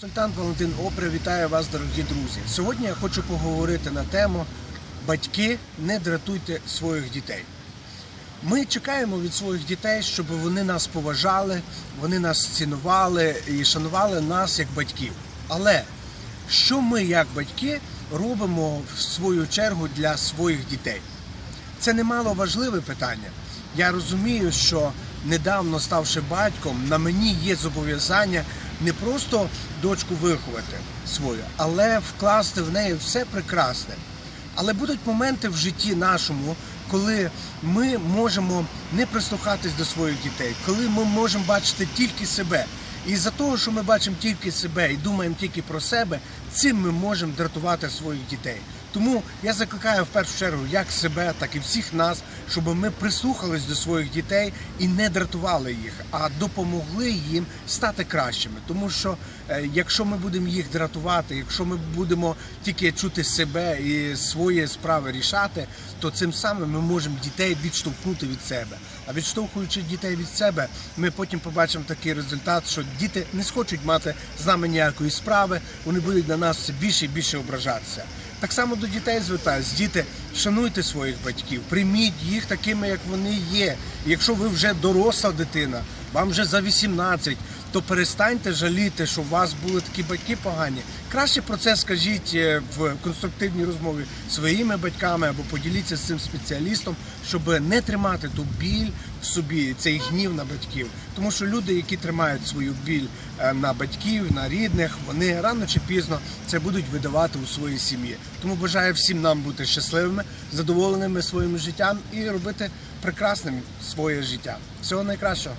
Консультант Валентин Опря вітаю вас, дорогі друзі. Сьогодні я хочу поговорити на тему Батьки, не дратуйте своїх дітей. Ми чекаємо від своїх дітей, щоб вони нас поважали, вони нас цінували і шанували нас як батьків. Але що ми, як батьки, робимо в свою чергу для своїх дітей? Це немало важливе питання. Я розумію, що недавно ставши батьком, на мені є зобов'язання не просто дочку виховати свою, але вкласти в неї все прекрасне. Але будуть моменти в житті нашому, коли ми можемо не прислухатись до своїх дітей, коли ми можемо бачити тільки себе. І за того, що ми бачимо тільки себе і думаємо тільки про себе, цим ми можемо дратувати своїх дітей. Тому я закликаю в першу чергу як себе, так і всіх нас, щоб ми прислухались до своїх дітей і не дратували їх, а допомогли їм стати кращими. Тому що е, якщо ми будемо їх дратувати, якщо ми будемо тільки чути себе і свої справи рішати, то цим самим ми можемо дітей відштовхнути від себе. А відштовхуючи дітей від себе, ми потім побачимо такий результат, що діти не схочуть мати з нами ніякої справи, вони будуть на нас все більше і більше ображатися. Так само до дітей звертаюсь. Діти, шануйте своїх батьків, прийміть їх такими, як вони є. Якщо ви вже доросла дитина, вам вже за 18, то перестаньте жаліти, що у вас були такі батьки погані. Краще про це скажіть е, в конструктивній розмові своїми батьками або поділіться з цим спеціалістом, щоб не тримати ту біль собі, цей гнів на батьків. Тому що люди, які тримають свою біль е, на батьків, на рідних, вони рано чи пізно це будуть видавати у своїй сім'ї. Тому бажаю всім нам бути щасливими, задоволеними своїм життям і робити прекрасним своє життя. Всього найкращого.